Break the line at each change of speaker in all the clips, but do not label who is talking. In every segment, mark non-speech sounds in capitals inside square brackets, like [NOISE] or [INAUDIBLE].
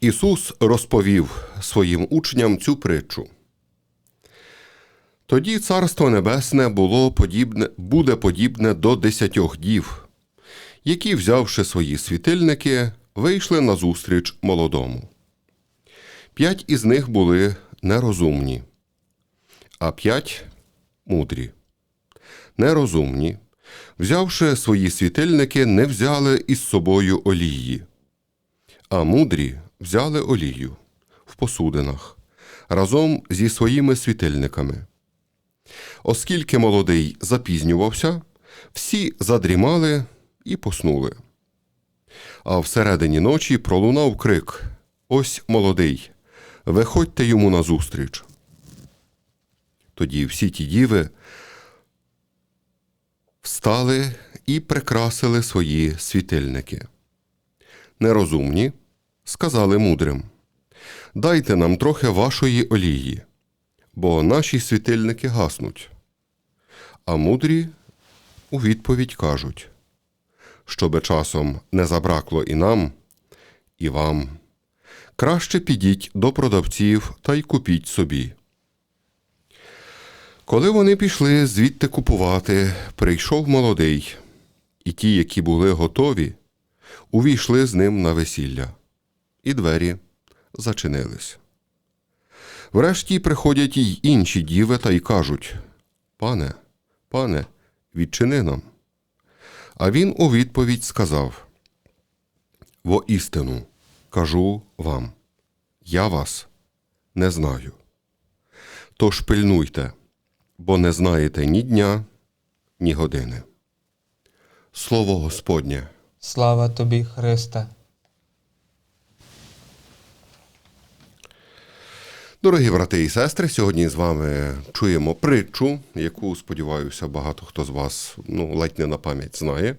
Ісус розповів своїм учням цю притчу. Тоді Царство Небесне було подібне, буде подібне до десятьох дів, які, взявши свої світильники, вийшли назустріч молодому. П'ять із них були нерозумні, а п'ять мудрі. Нерозумні, взявши свої світильники, не взяли із собою олії. А мудрі взяли олію в посудинах разом зі своїми світильниками. Оскільки молодий запізнювався, всі задрімали і поснули. А всередині ночі пролунав крик Ось молодий, виходьте йому назустріч. Тоді всі ті діви встали і прикрасили свої світильники нерозумні, сказали мудрим: Дайте нам трохи вашої олії, бо наші світильники гаснуть. А мудрі у відповідь кажуть, щоби часом не забракло і нам, і вам. Краще підіть до продавців та й купіть собі. Коли вони пішли звідти купувати, прийшов молодий, і ті, які були готові, увійшли з ним на весілля, і двері зачинились. Врешті приходять й інші діви та й кажуть Пане, пане, відчини нам. А він у відповідь сказав Воістину кажу вам, я вас не знаю. Тож пильнуйте, бо не знаєте ні дня, ні години. Слово Господнє.
Слава Тобі, Христе.
Дорогі брати і сестри, сьогодні з вами чуємо притчу, яку, сподіваюся, багато хто з вас ну, ледь не на пам'ять знає.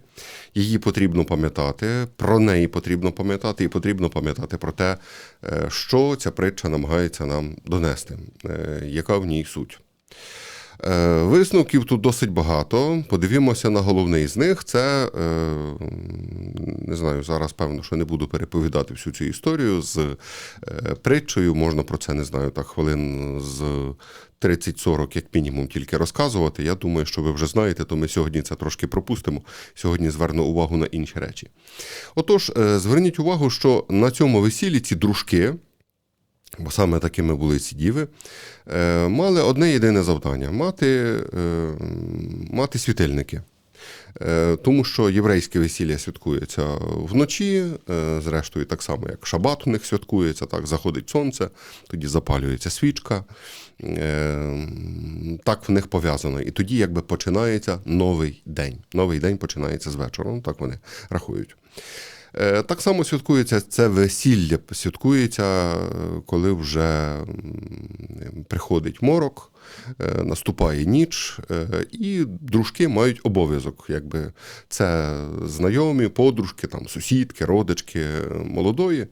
Її потрібно пам'ятати, про неї потрібно пам'ятати, і потрібно пам'ятати про те, е, що ця притча намагається нам донести, е, яка в ній суть. Е, Висновків тут досить багато. Подивімося на головний з них. Це е, не знаю, зараз певно, що не буду переповідати всю цю історію з е, притчею. Можна про це не знаю, так хвилин з 30-40, як мінімум, тільки розказувати. Я думаю, що ви вже знаєте, то ми сьогодні це трошки пропустимо. Сьогодні зверну увагу на інші речі. Отож, зверніть увагу, що на цьому весіллі ці дружки бо саме такими були ці діви, е, мали одне єдине завдання мати, е, мати світильники. Е, Тому що єврейське весілля святкується вночі, зрештою, так само, як шабат у них святкується, так, заходить сонце, тоді запалюється свічка. Так в них пов'язано. І тоді якби починається новий день. Новий день починається з вечора. Ну, так вони рахують. Е, Так само святкується це весілля, святкується, е, коли вже приходить морок, е, наступає ніч, і дружки мають обов'язок. Якби це знайомі, подружки, там, сусідки, родички молодої.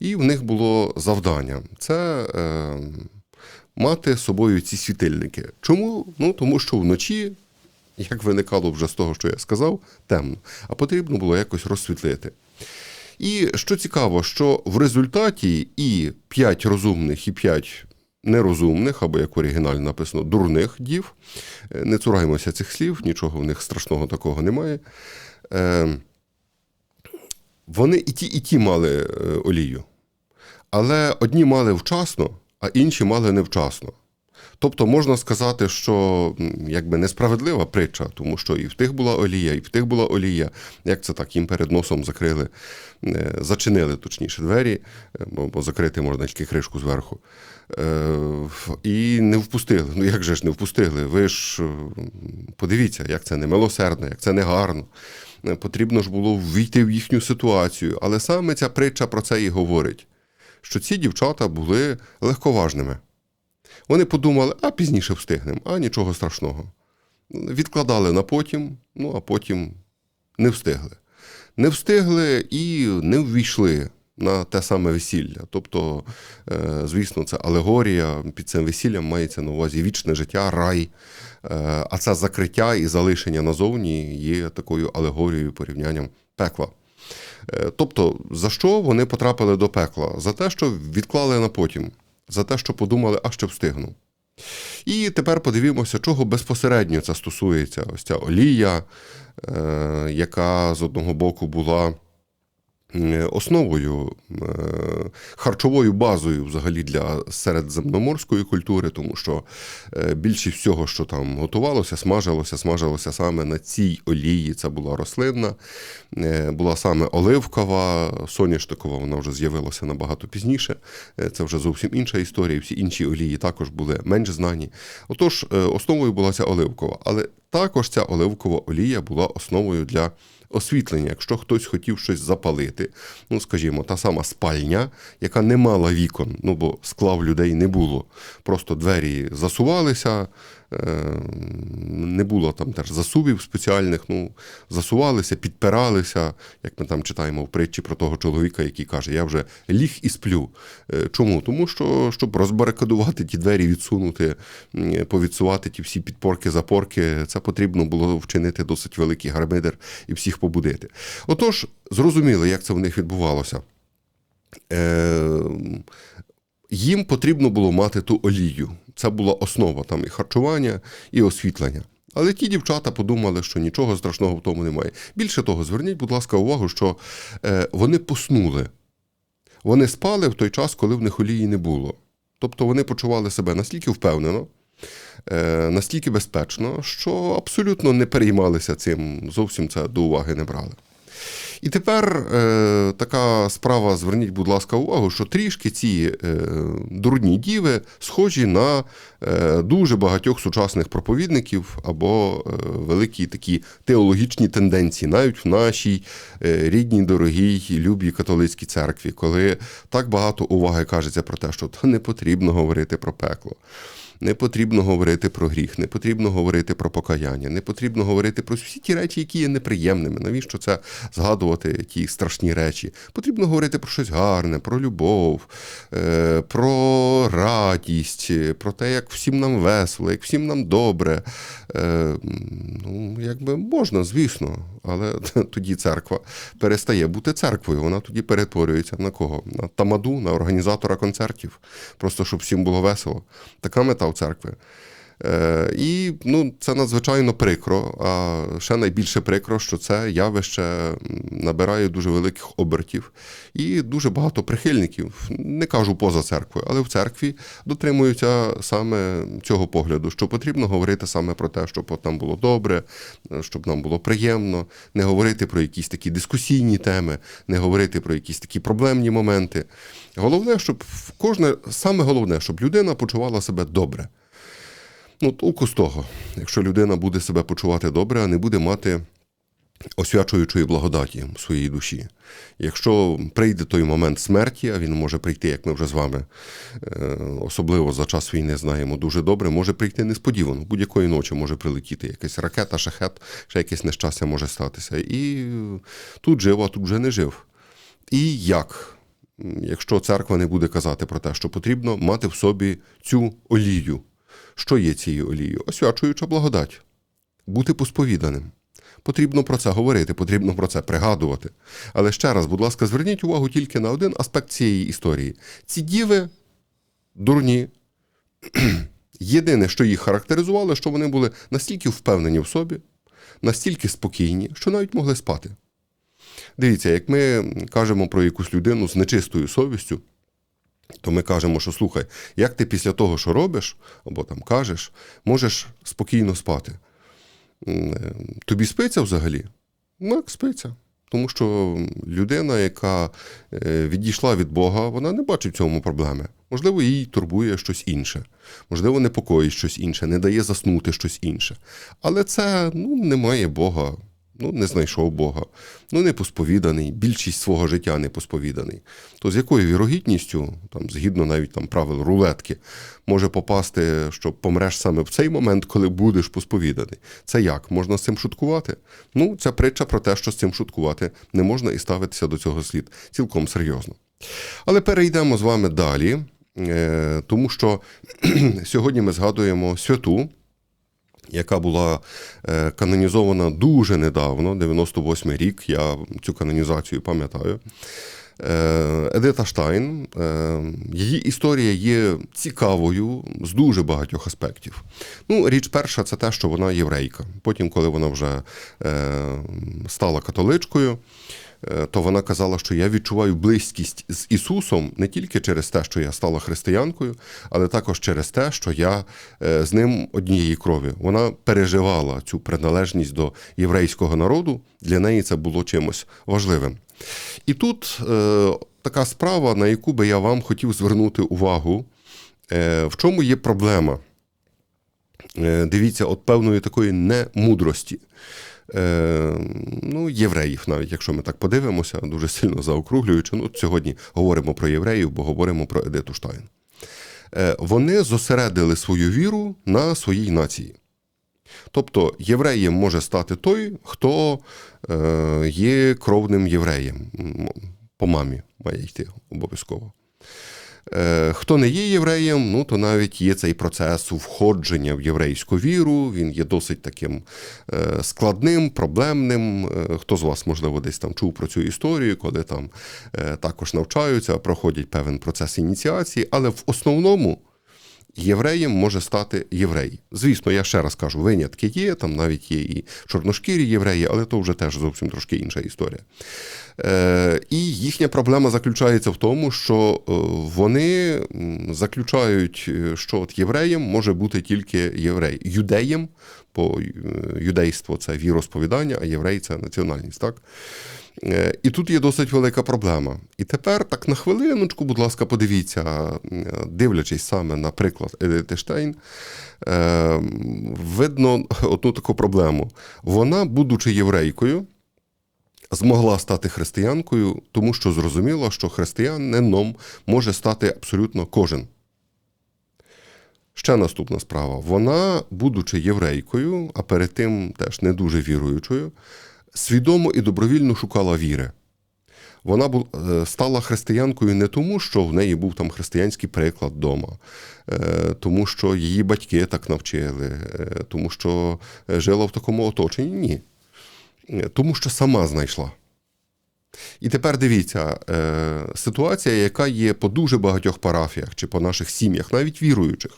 І в них було завдання це е, мати з собою ці світильники. Чому? Ну, тому що вночі як виникало вже з того, що я сказав, темно, а потрібно було якось розсвітлити. І що цікаво, що в результаті і 5 розумних, і 5 нерозумних, або як в оригіналі написано, дурних дів, е, не цураємося цих слів, нічого в них страшного такого немає. Е, Вони і ті, і ті мали е, олію. Але одні мали вчасно, а інші мали невчасно. Тобто можна сказати, що якби несправедлива притча, тому що і в тих була олія, і в тих була олія. Як це так? Їм перед носом закрили, е, зачинили точніше двері, е, бо, закрити можна тільки кришку зверху. Е, І не впустили. Ну як же ж не впустили? Ви ж подивіться, як це немилосердно, як це негарно. Е, Потрібно ж було ввійти в їхню ситуацію. Але саме ця притча про це і говорить що ці дівчата були легковажними. Вони подумали, а пізніше встигнемо, а нічого страшного. Відкладали на потім, ну а потім не встигли. Не встигли і не ввійшли на те саме весілля. Тобто, е, звісно, це алегорія. Під цим весіллям мається на увазі вічне життя, рай. Е, А це закриття і залишення назовні є такою алегорією порівнянням пекла. Е, Тобто, за що вони потрапили до пекла? За те, що відклали на потім, за те, що подумали, а що встигну. І тепер подивімося, чого безпосередньо це стосується. Ось ця олія, е, яка з одного боку була основою, е, харчовою базою взагалі для середземноморської культури, тому що е, більшість всього, що там готувалося, смажилося, смажилося саме на цій олії. Це була рослинна, е, була саме оливкова, соняшникова, вона вже з'явилася набагато пізніше. Це вже зовсім інша історія. Всі інші олії також були менш знані. Отож, основою була ця оливкова, але також ця оливкова олія була основою для освітлення. Якщо хтось хотів щось запалити, ну скажімо, та сама спальня, яка не мала вікон, ну бо склав людей не було. Просто двері засувалися, не було там теж засувів спеціальних, ну, засувалися, підпиралися, як ми там читаємо в притчі про того чоловіка, який каже, я вже ліг і сплю. Е, Чому? Тому що, щоб розбарикадувати ті двері, відсунути, повідсувати ті всі підпорки, запорки, це потрібно було вчинити досить великий гармидер і всіх побудити. Отож, зрозуміло, як це в них відбувалося. Їм потрібно було мати ту олію. Це була основа там і харчування, і освітлення. Але ті дівчата подумали, що нічого страшного в тому немає. Більше того, зверніть, будь ласка, увагу, що е, вони поснули. Вони спали в той час, коли в них олії не було. Тобто вони почували себе настільки впевнено, е, настільки безпечно, що абсолютно не переймалися цим, зовсім це до уваги не брали. І тепер е, така справа, зверніть, будь ласка, увагу, що трішки ці е, дурні діви схожі на е, дуже багатьох сучасних проповідників або е, великі такі теологічні тенденції, навіть в нашій е, рідній, дорогій, любій католицькій церкві, коли так багато уваги кажеться про те, що не потрібно говорити про пекло. Не потрібно говорити про гріх, не потрібно говорити про покаяння, не потрібно говорити про всі ті речі, які є неприємними. Навіщо це згадувати ті страшні речі? Потрібно говорити про щось гарне, про любов, е, про радість, про те, як всім нам весело, як всім нам добре. Е, Ну, якби можна, звісно, але [LAUGHS] тоді церква перестає бути церквою. Вона тоді перетворюється на кого? На тамаду, на організатора концертів. Просто щоб всім було весело. Така мета у церкви. Е, і ну, це надзвичайно прикро. А ще найбільше прикро, що це явище набирає дуже великих обертів і дуже багато прихильників. Не кажу поза церквою, але в церкві дотримуються саме цього погляду, що потрібно говорити саме про те, щоб нам було добре, е, щоб нам було приємно, не говорити про якісь такі дискусійні теми, не говорити про якісь такі проблемні моменти. Головне, щоб кожне, саме головне, щоб людина почувала себе добре. Ну, толку з того, якщо людина буде себе почувати добре, а не буде мати освячуючої благодаті в своїй душі. Якщо прийде той момент смерті, а він може прийти, як ми вже з вами, е, особливо за час війни знаємо дуже добре, може прийти несподівано. Будь-якої ночі може прилетіти якась ракета, шахет, ще якесь нещастя може статися. І тут жив, а тут вже не жив. І як? Якщо церква не буде казати про те, що потрібно мати в собі цю олію. Що є цією олією? Освячуюча благодать. Бути посповіданим. Потрібно про це говорити, потрібно про це пригадувати. Але ще раз, будь ласка, зверніть увагу тільки на один аспект цієї історії. Ці діви дурні. [CLEARS THROAT] Єдине, що їх характеризувало, що вони були настільки впевнені в собі, настільки спокійні, що навіть могли спати. Дивіться, як ми кажемо про якусь людину з нечистою совістю, то ми кажемо, що слухай, як ти після того, що робиш, або там кажеш, можеш спокійно спати. Е, Тобі спиться взагалі? Ну, як спиться. Тому що людина, яка е, відійшла від Бога, вона не бачить в цьому проблеми. Можливо, їй турбує щось інше, можливо, непокоїть щось інше, не дає заснути щось інше. Але це ну, немає Бога. Ну, не знайшов Бога, ну, не посповіданий, більшість свого життя не посповіданий, то з якою вірогідністю, там, згідно навіть там, правил рулетки, може попасти, що помреш саме в цей момент, коли будеш посповіданий? Це як? Можна з цим шуткувати? Ну, ця притча про те, що з цим шуткувати не можна і ставитися до цього слід цілком серйозно. Але перейдемо з вами далі, е, тому що [CLEARS THROAT] сьогодні ми згадуємо святу, яка була е, канонізована дуже недавно, 98-й рік. Я цю канонізацію пам'ятаю. Е, Едита Штайн. Е, Її історія є цікавою з дуже багатьох аспектів. Ну, річ перша, це те, що вона єврейка. Потім, коли вона вже стала католичкою, то вона казала, що я відчуваю близькість з Ісусом не тільки через те, що я стала християнкою, але також через те, що я е, з ним однієї крові. Вона переживала цю приналежність до єврейського народу. Для неї це було чимось важливим. І тут е, така справа, на яку би я вам хотів звернути увагу, е, в чому є проблема. Е, дивіться, от певної такої немудрості. Е, ну, євреїв, навіть якщо ми так подивимося, дуже сильно заокруглюючи. Ну, сьогодні говоримо про євреїв, бо говоримо про Едиту Штайн. Е, вони зосередили свою віру на своїй нації. Тобто євреєм може стати той, хто є кровним євреєм. По мамі має йти обов'язково. Е, Хто не є євреєм, ну то навіть є цей процес входження в єврейську віру. Він є досить таким е, складним, проблемним. Е, Хто з вас, можливо, десь там чув про цю історію, коли там також навчаються, проходять певен процес ініціації, але в основному. Євреєм може стати єврей. Звісно, я ще раз кажу, винятки є, там навіть є і чорношкірі євреї, але то вже теж зовсім трошки інша історія. Е, і їхня проблема заключається в тому, що е, вони заключають, е, що от євреєм може бути тільки єврей. Юдеєм, бо е, юдейство це віросповідання, а єврей це національність. так? Е, І тут є досить велика проблема. І тепер так на хвилиночку, будь ласка, подивіться, е, дивлячись саме на приклад Едити Штейн, е, видно одну таку проблему. Вона, будучи єврейкою, змогла стати християнкою, тому що зрозуміла, що християнином може стати абсолютно кожен. Ще наступна справа. Вона, будучи єврейкою, а перед тим теж не дуже віруючою, свідомо і добровільно шукала віри. Вона е, стала християнкою не тому, що в неї був там християнський приклад вдома, е, тому що її батьки так навчили, е, тому що жила в такому оточенні. Ні. Тому що сама знайшла. І тепер дивіться, ситуація, яка є по дуже багатьох парафіях чи по наших сім'ях, навіть віруючих.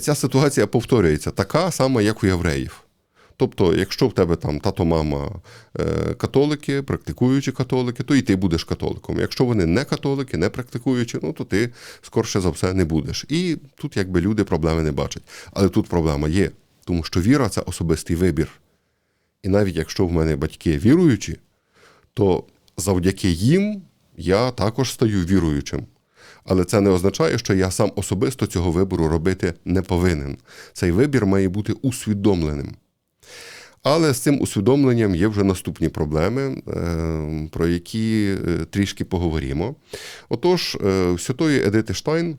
Ця ситуація повторюється така сама, як у євреїв. Тобто, якщо в тебе там тато, мама е, католики, практикуючі католики, то і ти будеш католиком. Якщо вони не католики, не практикуючі, ну то ти скорше за все не будеш. І тут якби люди проблеми не бачать. Але тут проблема є, тому що віра це особистий вибір. І навіть якщо в мене батьки віруючі, то завдяки їм я також стаю віруючим. Але це не означає, що я сам особисто цього вибору робити не повинен. Цей вибір має бути усвідомленим. Але з цим усвідомленням є вже наступні проблеми, е, про які е, трішки поговоримо. Отож, е, святої Едити Штайн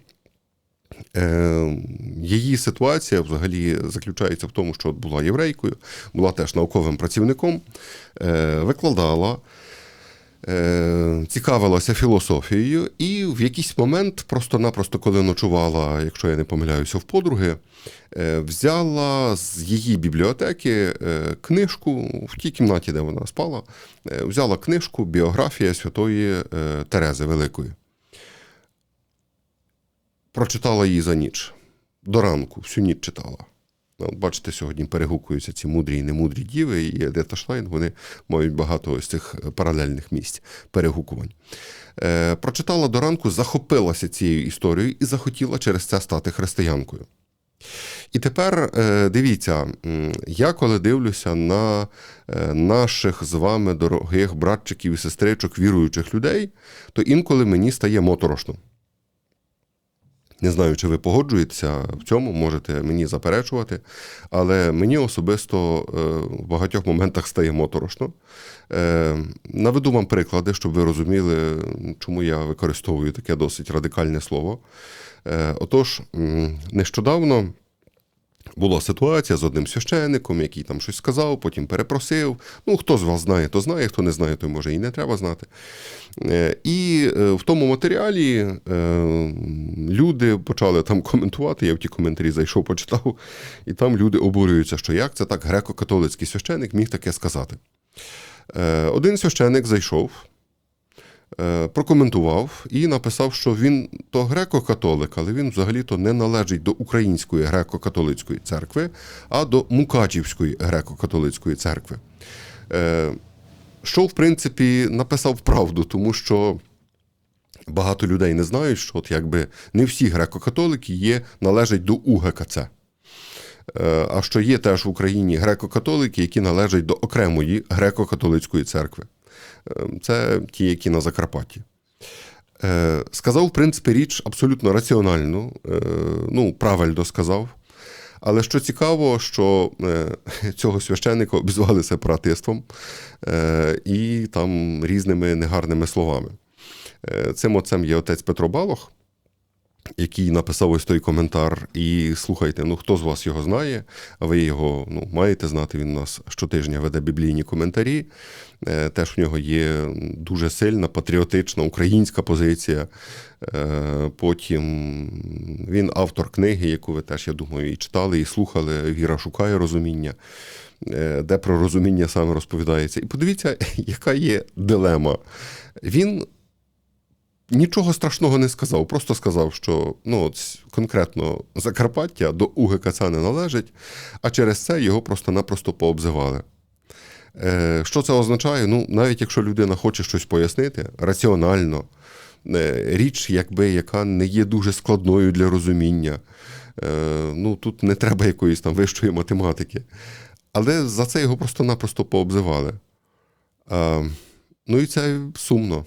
Її ситуація взагалі заключається в тому, що була єврейкою, була теж науковим працівником, викладала, цікавилася філософією, і в якийсь момент, просто-напросто, коли ночувала, якщо я не помиляюся, в подруги, е, взяла з її бібліотеки е, книжку в тій кімнаті, де вона спала, е, взяла книжку Біографія святої е, Терези Великої прочитала її за ніч. До ранку, всю ніч читала. Ну, бачите, сьогодні перегукуються ці мудрі і немудрі діви, і Едета Шлайн, вони мають багато ось цих паралельних місць перегукувань. Е, прочитала до ранку, захопилася цією історією і захотіла через це стати християнкою. І тепер е, дивіться, я коли дивлюся на е, наших з вами дорогих братчиків і сестричок, віруючих людей, то інколи мені стає моторошно. Не знаю, чи ви погоджуєтеся в цьому, можете мені заперечувати, але мені особисто е, в багатьох моментах стає моторошно. Е, Наведу вам приклади, щоб ви розуміли, чому я використовую таке досить радикальне слово. Е, Отож, нещодавно була ситуація з одним священником, який там щось сказав, потім перепросив. Ну, хто з вас знає, то знає, хто не знає, то може і не треба знати. Е, І е, в тому матеріалі е, люди почали там коментувати. Я в ті коментарі зайшов, почитав, і там люди обурюються, що як це так греко-католицький священик міг таке сказати. Один священик зайшов, прокоментував і написав, що він то греко-католик, але він взагалі-то не належить до Української греко-католицької церкви, а до Мукачівської греко-католицької церкви. Е, Що, в принципі, написав правду, тому що багато людей не знають, що от якби не всі греко-католики є, належать до УГКЦ. Е, А що є теж в Україні греко-католики, які належать до окремої греко-католицької церкви. Е, Це ті, які на Закарпатті. Е, Сказав, в принципі, річ абсолютно раціональну, е, ну, правильно сказав. Але що цікаво, що е, [LAUGHS] цього священника обізвали сепаратистом і там різними негарними словами. Цим отцем є отець Петро Балох, який написав ось той коментар. І слухайте, ну хто з вас його знає, ви його ну, маєте знати, він у нас щотижня веде біблійні коментарі. Е, Теж в нього є дуже сильна патріотична українська позиція. Е, Потім він автор книги, яку ви теж, я думаю, і читали, і слухали. Віра шукає розуміння, е, де про розуміння саме розповідається. І подивіться, [LAUGHS] яка є дилема. Він нічого страшного не сказав, просто сказав, що ну, от конкретно Закарпаття до УГКЦ не належить, а через це його просто-напросто пообзивали. Е, Що це означає? Ну, навіть якщо людина хоче щось пояснити раціонально, е, річ, якби, яка не є дуже складною для розуміння, е, ну, тут не треба якоїсь там вищої математики. Але за це його просто-напросто пообзивали. Е, Ну і це сумно,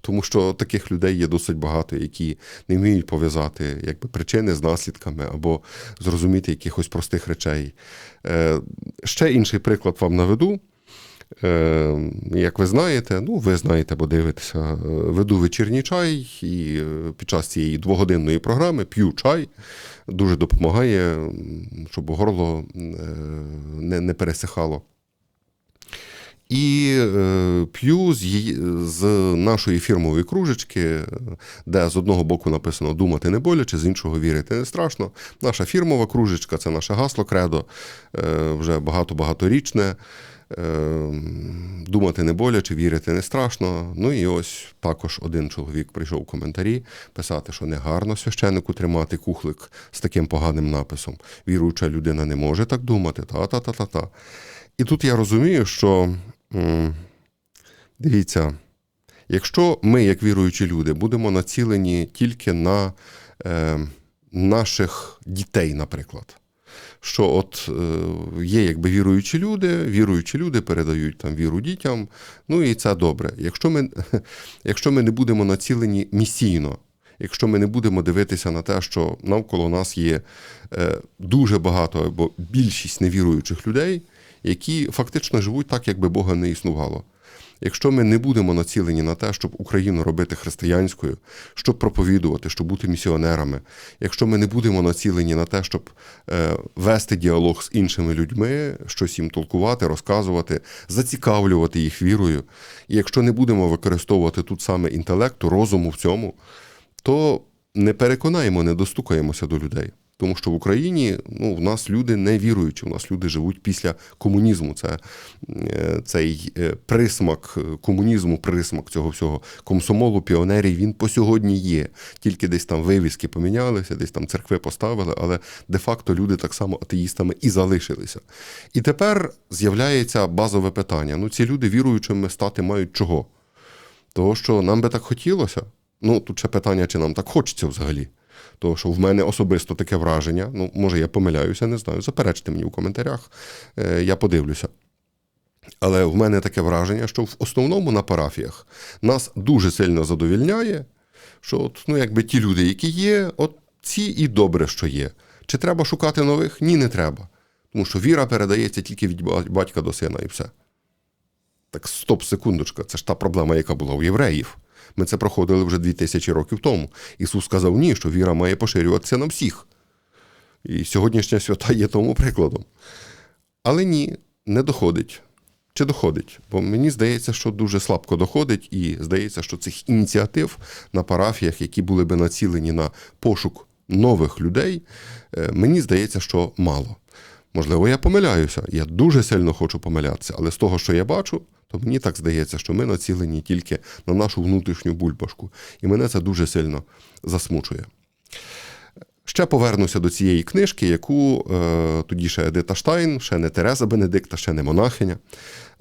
тому що таких людей є досить багато, які не вміють пов'язати якби, причини з наслідками або зрозуміти якихось простих речей. Е, Ще інший приклад вам наведу. Е, Як ви знаєте, ну ви знаєте, бо дивитеся, е, веду вечірній чай і е, під час цієї двогодинної програми п'ю чай. Дуже допомагає, щоб горло е, не, не пересихало. І е, п'ю з, її, з нашої фірмової кружечки, е, де з одного боку написано думати не боляче, з іншого вірити не страшно. Наша фірмова кружечка це наше гасло кредо, е, вже багато-багаторічне. Е, думати не боляче, вірити не страшно. Ну і ось також один чоловік прийшов у коментарі писати, що не гарно священнику тримати кухлик з таким поганим написом. Віруюча людина не може так думати. Та-та-та-та-та. І тут я розумію, що дивіться, якщо ми, як віруючі люди, будемо націлені тільки на е, наших дітей, наприклад. Що от е, є якби віруючі люди, віруючі люди передають там віру дітям, ну і це добре. Якщо ми, [LAUGHS] якщо ми не будемо націлені місійно, якщо ми не будемо дивитися на те, що навколо нас є е, дуже багато або більшість невіруючих людей, які фактично живуть так, якби Бога не існувало. Якщо ми не будемо націлені на те, щоб Україну робити християнською, щоб проповідувати, щоб бути місіонерами, якщо ми не будемо націлені на те, щоб е, вести діалог з іншими людьми, щось їм толкувати, розказувати, зацікавлювати їх вірою, і якщо не будемо використовувати тут саме інтелекту, розуму в цьому, то не переконаємо, не достукаємося до людей. Тому що в Україні ну, в нас люди не віруючі, у нас люди живуть після комунізму. Це е, цей е, присмак е, комунізму, присмак цього всього комсомолу, піонерів, він по сьогодні є. Тільки десь там вивіски помінялися, десь там церкви поставили, але де-факто люди так само атеїстами і залишилися. І тепер з'являється базове питання: ну, ці люди віруючими стати мають чого? Того, що нам би так хотілося. Ну, тут ще питання, чи нам так хочеться взагалі. Тому що в мене особисто таке враження, ну, може, я помиляюся, не знаю. Заперечте мені в коментарях, е, я подивлюся. Але в мене таке враження, що в основному на парафіях нас дуже сильно задовільняє, що от, ну, якби ті люди, які є, от ці і добре, що є. Чи треба шукати нових? Ні, не треба. Тому що віра передається тільки від батька до сина і все. Так стоп, секундочка, це ж та проблема, яка була у євреїв. Ми це проходили вже 2000 років тому. Ісус сказав ні, що віра має поширюватися на всіх. І сьогоднішня свята є тому прикладом. Але ні, не доходить. Чи доходить? Бо мені здається, що дуже слабко доходить, і здається, що цих ініціатив на парафіях, які були би націлені на пошук нових людей, е, мені здається, що мало. Можливо, я помиляюся. Я дуже сильно хочу помилятися, але з того, що я бачу, то мені так здається, що ми націлені тільки на нашу внутрішню бульбашку. І мене це дуже сильно засмучує. Ще повернуся до цієї книжки, яку е, тоді ще Едита Штайн, ще не Тереза Бенедикта, ще не монахиня,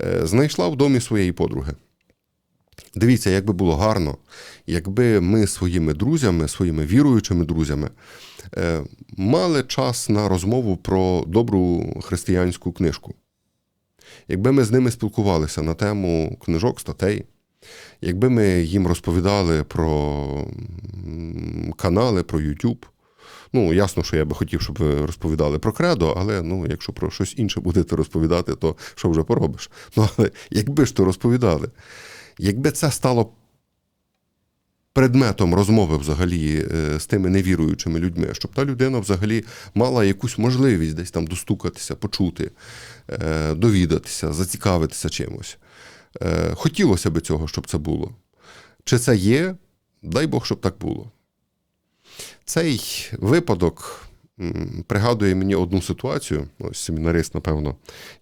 е, знайшла в домі своєї подруги. Дивіться, як би було гарно, якби ми своїми друзями, своїми віруючими друзями мали час на розмову про добру християнську книжку. Якби ми з ними спілкувалися на тему книжок, статей, якби ми їм розповідали про канали, про YouTube. Ну, ясно, що я би хотів, щоб ви розповідали про кредо, але ну, якщо про щось інше будете розповідати, то що вже поробиш? Ну, але якби ж то розповідали, якби це стало предметом розмови взагалі е, з тими невіруючими людьми, щоб та людина взагалі мала якусь можливість десь там достукатися, почути, е, довідатися, зацікавитися чимось. Е, Хотілося б цього, щоб це було. Чи це є? Дай Бог, щоб так було. Цей випадок пригадує мені одну ситуацію. Ось семінарист, напевно,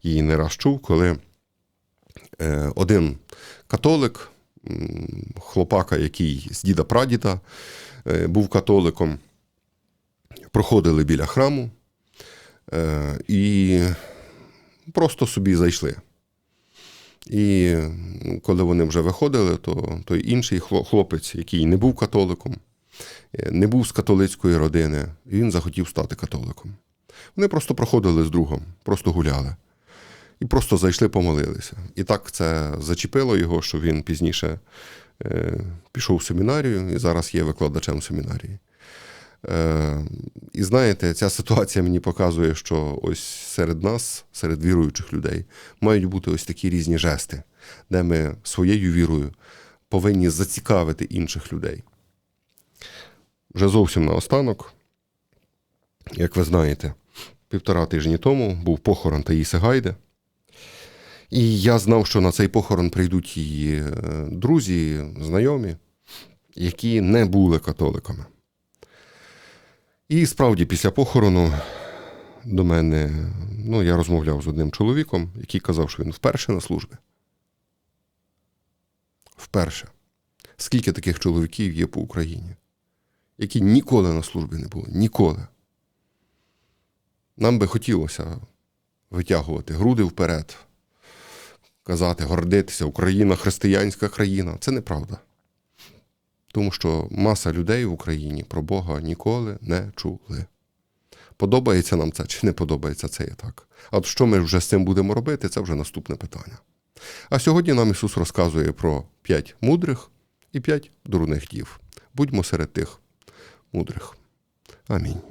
її не раз чув, коли один католик, хлопака, який з діда прадіда е, був католиком, проходили біля храму е, і просто собі зайшли. І коли вони вже виходили, то той інший хлопець, який не був католиком, е, не був з католицької родини, він захотів стати католиком. Вони просто проходили з другом, просто гуляли. І просто зайшли, помолилися. І так це зачепило його, що він пізніше е, пішов в семінарію і зараз є викладачем семінарії. Е, і знаєте, ця ситуація мені показує, що ось серед нас, серед віруючих людей, мають бути ось такі різні жести, де ми своєю вірою повинні зацікавити інших людей. Вже зовсім наостанок, як ви знаєте, півтора тижні тому був похорон Таїси Гайди. І я знав, що на цей похорон прийдуть її е, друзі, знайомі, які не були католиками. І справді, після похорону до мене, ну, я розмовляв з одним чоловіком, який казав, що він вперше на службі. Вперше. Скільки таких чоловіків є по Україні, які ніколи на службі не були. Ніколи. Нам би хотілося витягувати груди вперед, казати, гордитися, Україна християнська країна. Це неправда. Тому що маса людей в Україні про Бога ніколи не чули. Подобається нам це чи не подобається це і так. А от що ми вже з цим будемо робити, це вже наступне питання. А сьогодні нам Ісус розказує про п'ять мудрих і п'ять дурних дів. Будьмо серед тих мудрих. Амінь.